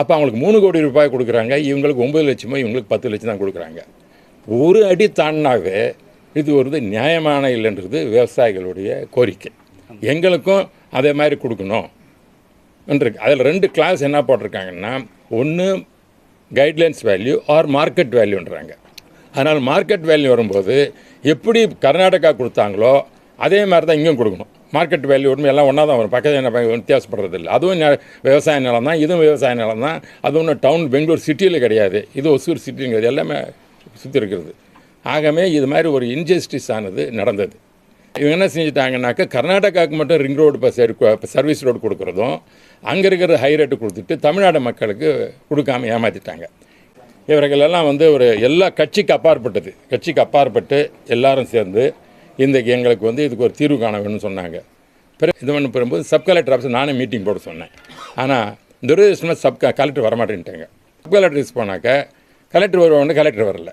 அப்போ அவங்களுக்கு மூணு கோடி ரூபாய் கொடுக்குறாங்க. இவங்களுக்கு ஒம்பது லட்சமோ இவங்களுக்கு பத்து லட்சம் தான் கொடுக்குறாங்க. ஒரு அடி தாண்டினாவே இது ஒரு நியாயமான இல்லைன்றது விவசாயிகளுடைய கோரிக்கை. எங்களுக்கும் அதே மாதிரி கொடுக்கணும். இருக்கு அதில் ரெண்டு கிளாஸ் என்ன போட்டிருக்காங்கன்னா ஒன்று கைட்லைன்ஸ் வேல்யூ ஆர் மார்க்கெட் வேல்யூன்றாங்க அதனால் மார்க்கெட் வேல்யூ வரும்போது எப்படி கர்நாடகா கொடுத்தாங்களோ அதே மாதிரி தான் இங்கேயும் கொடுக்கணும். மார்க்கெட் வேல்யூ உண்மை எல்லாம் ஒன்றா தான் வரும். பக்கத்தில் என்ன வித்தியாசப்படுறது இல்லை அதுவும் நெ- விவசாய நிலம் தான் இதுவும் விவசாய நிலம் தான். அது ஒன்றும் டவுன் பெங்களூர் சிட்டியில் கிடையாது. இது ஒசூர் சிட்டிங்கிறது எல்லாமே சுற்றி இருக்கிறது. ஆகவே இது மாதிரி ஒரு இன்ஜஸ்டிஸ் ஆனது நடந்தது. இவங்க என்ன செஞ்சுட்டாங்கன்னாக்கா கர்நாடகாவுக்கு மட்டும் ring road bus service road கொடுக்குறதும் அங்கே இருக்கிற ஹை ரேட்டு கொடுத்துட்டு தமிழ்நாடு மக்களுக்கு கொடுக்காம ஏமாற்றிட்டாங்க இவர்கள் எல்லாம் வந்து ஒரு எல்லா கட்சிக்கு அப்பாற்பட்டது. கட்சிக்கு அப்பாற்பட்டு எல்லாரும் சேர்ந்து இந்த எங்களுக்கு வந்து இதுக்கு ஒரு தீர்வு காண வேணும்னு சொன்னாங்க. பிறகு இது பண்ண பெறும்போது சப் கலெக்டர் ஆஃபீஸ் நானே மீட்டிங் போட சொன்னேன். ஆனால் துரதிருஷ்டமாக சப் கலெக்டர் வரமாட்டேன்ட்டாங்க. சப் கலெக்டர் யூஸ் போனாக்க கலெக்டர் வருவாங்க கலெக்டர் வரல.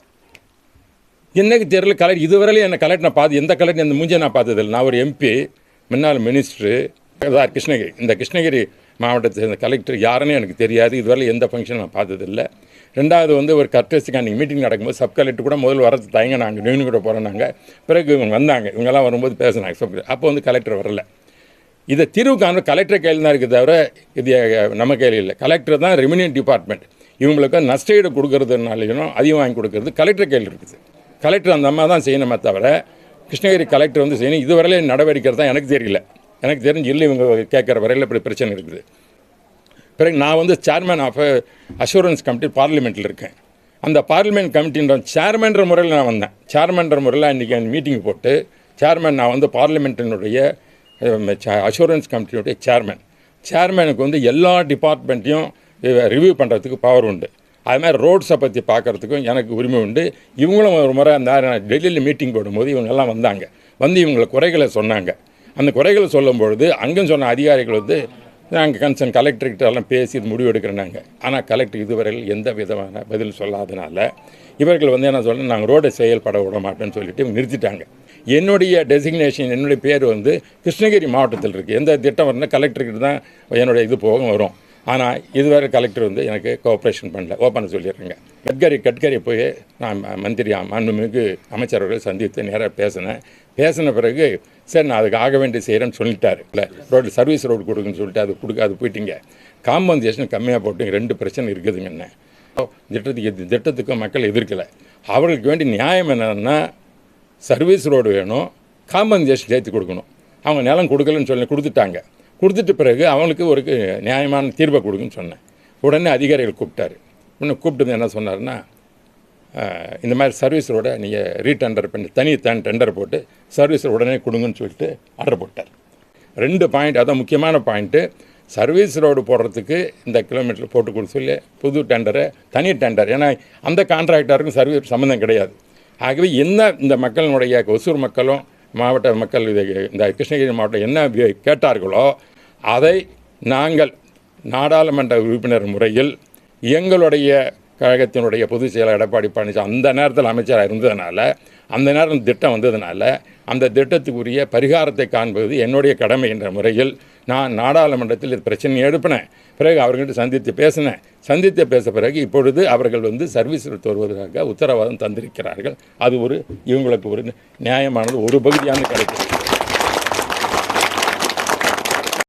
என்னைக்கு தெரியல கலெக்டர் இதுவரையிலும் என்ன கலெக்டர் நான் பார்த்து எந்த கலெக்டர் இந்த மூஞ்சை நான் பார்த்ததில்லை. நான் ஒரு எம்பி முன்னாள் மினிஸ்டரு சார் கிருஷ்ணகிரி இந்த கிருஷ்ணகிரி மாவட்டத்தை சேர்ந்த கலெக்டர் யாருன்னு எனக்கு தெரியாது. இதுவரை எந்த ஃபங்க்ஷன் நான் பார்த்ததில்ல. ரெண்டாவது வந்து ஒரு கர்டஸுக்கு அன்றைக்கி மீட்டிங் நடக்கும்போது சப் கலெக்டர் கூட முதல் வரது தயங்க நாங்கள் நின்று கூட போகிறோம் பிறகு இவங்க வந்தாங்க. இவங்கெல்லாம் வரும்போது பேசினாங்க. சப் அப்போ வந்து கலெக்டர் வரல. இதை தீர்வு காண கலெக்டர் கையில் தான் இருக்குது தவிர இது நம்ம கையில் இல்லை. கலெக்டர் தான் ரெவன்யூ டிபார்ட்மெண்ட் இவங்களுக்கு நஷ்டஈடு கொடுக்கறதுனாலையும் அதிகம் வாங்கி கொடுக்கறது கலெக்டர் கையில் இருக்குது. கலெக்டர் அந்த அம்மா தான் செய்யணுமே தவிர கிருஷ்ணகிரி கலெக்டர் வந்து செய்யணும். இதுவரையிலும் நடவடிக்கை தான் எனக்கு தெரியல. எனக்கு தெரிஞ்சு இல்லை இவங்க கேட்குற வரையில் இப்படி பிரச்சனை இருக்குது. பிறகு நான் வந்து சேர்மேன் ஆஃப் அஷூரன்ஸ் கமிட்டி பார்லிமெண்ட்டில் இருக்கேன். அந்த பார்லிமெண்ட் கமிட்டின்ற சேர்மன்ற முறையில் நான் வந்தேன். சேர்மன்ற முறையில் அன்றைக்கி மீட்டிங் போட்டு சேர்மேன் நான் வந்து பார்லிமெண்ட்டினுடைய அஷூரன்ஸ் கமிட்டியுடைய சேர்மேன் சேர்மேனுக்கு வந்து எல்லா டிபார்ட்மெண்ட்டையும் ரிவ்யூ பண்ணுறதுக்கு பவர் உண்டு. அது மாதிரி ரோட்ஸை பற்றி பார்க்குறதுக்கும் எனக்கு உரிமை உண்டு. இவங்களும் ஒரு முறை அந்த நான் டெல்லியில் மீட்டிங் போடும்போது இவங்கெல்லாம் வந்தாங்க. வந்து இவங்களை குறைகளை சொன்னாங்க. அந்த குறைகளை சொல்லும்பொழுது அங்கேயும் சொன்ன அதிகாரிகள் வந்து நாங்கள் கன்சர்ன் கலெக்டர்கிட்டலாம் பேசி இது முடிவு நாங்கள் ஆனால் கலெக்டர் இதுவரையில் எந்த விதமான பதில் சொல்லாதனால இவர்கள் வந்து என்ன சொல்ல நாங்கள் ரோடை செயல்பட விட மாட்டோம்னு சொல்லிட்டு இவங்க நிறுத்திட்டாங்க. என்னுடைய டெசிக்னேஷன் என்னுடைய பேர் வந்து கிருஷ்ணகிரி மாவட்டத்தில் இருக்குது எந்த திட்டம் வரணும் கலெக்டர்கிட்ட தான் என்னுடைய இது போக வரும். ஆனால் இதுவரை கலெக்டர் வந்து எனக்கு கோஆப்ரேஷன் பண்ணல. ஓப்பனாக சொல்லிடுறேங்க. கட்கரி கட்கரி போய் நான் ம- மந்திரி மாண்புமிகு அமைச்சர்கள் சந்தித்து நேராக பேசினேன். பேசின பிறகு சரி நான் அதுக்கு ஆக வேண்டிய செய்கிறேன்னு சொல்லிட்டாரு. இல்லை ரோடு சர்வீஸ் ரோடு கொடுக்குன்னு சொல்லிட்டு அது கொடுக்க அது போயிட்டீங்க. காம்பன்சேஷன் கம்மியாக போட்டு ரெண்டு பிரச்சனை இருக்குதுங்கண்ணே திட்டத்துக்கு எது- திட்டத்துக்கும் மக்கள் எதிர்க்கலை. அவர்களுக்கு வேண்டிய நியாயம் என்னன்னா சர்வீஸ் ரோடு வேணும் காம்பன்சேஷன் சேர்த்து கொடுக்கணும். அவங்க நிலம் கொடுக்கலன்னு சொல்லி கொடுத்துட்டாங்க. கொடுத்துட்ட பிறகு அவங்களுக்கு ஒரு நியாயமான தீர்வை கொடுக்குன்னு சொன்னேன். உடனே அதிகாரிகள் கூப்பிட்டாரு. இன்னும் கூப்பிட்டு என்ன சொன்னார்னா இந்த மாதிரி சர்வீஸரோட நீங்கள் ரீடெண்டர் பண்ணி தனி தன் டெண்டர் போட்டு சர்வீஸ் உடனே கொடுங்கன்னு சொல்லிட்டு ஆர்டர் போட்டார். ரெண்டு பாயிண்ட் அதான் முக்கியமான பாயிண்ட்டு சர்வீஸ் ரோடு போடுறதுக்கு இந்த கிலோமீட்டர் போட்டு கொடுக்க சொல்லி. புது டெண்டரை தனி டெண்டர் ஏன்னா அந்த கான்ட்ராக்டருக்கும் சர்வீஸ் சம்மந்தம் கிடையாது. ஆகவே என்ன இந்த மக்களினுடைய ஒசூர் மக்களும் மாவட்ட மக்கள் இது இந்த கிருஷ்ணகிரி மாவட்டம் என்ன கேட்டார்களோ அதை நாங்கள் நாடாளுமன்ற உறுப்பினர் முறையில் எங்களுடைய கழகத்தினுடைய பொதுச் செயலர் எடப்பாடி பழனிசாமி அந்த நேரத்தில் அமைச்சராக இருந்ததுனால அந்த நேரம் திட்டம் வந்ததுனால அந்த திட்டத்துக்குரிய பரிகாரத்தை காண்பது என்னுடைய கடமை என்ற முறையில் நான் நாடாளுமன்றத்தில் இது பிரச்சனையை எழுப்பினேன். பிறகு அவர்கிட்ட சந்தித்து பேசினேன். சந்தித்து பேச பிறகு இப்பொழுது அவர்கள் வந்து சர்வீஸில் வருவதற்காக உத்தரவாதம் தந்திருக்கிறார்கள். அது ஒரு இவங்களுக்கு ஒரு நியாயமானது ஒரு பகுதியான கிடைக்கிறது